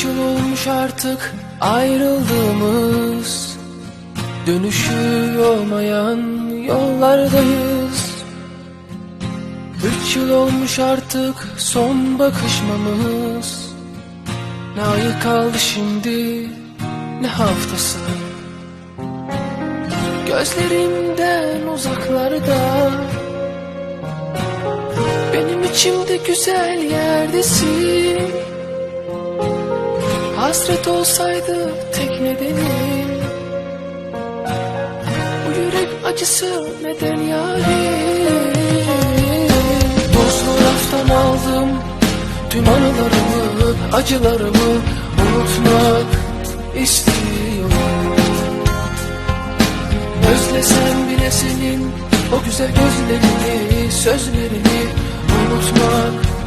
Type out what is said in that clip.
Üç yıl olmuş artık ayrıldığımız. Dönüşü olmayan yollardayız. Üç yıl olmuş artık son bakışmamız. Ne ayı kaldı şimdi ne haftası. Gözlerimden uzaklarda. Benim içimde güzel yerdesin Hasret olsaydı tek nedenim. Bu yürek acısı neden yarim? Buzlu raftan aldım Tüm anılarımı, acılarımı Unutmak istiyorum. Özlesem bile senin O güzel gözlerini, sözlerini Unutmak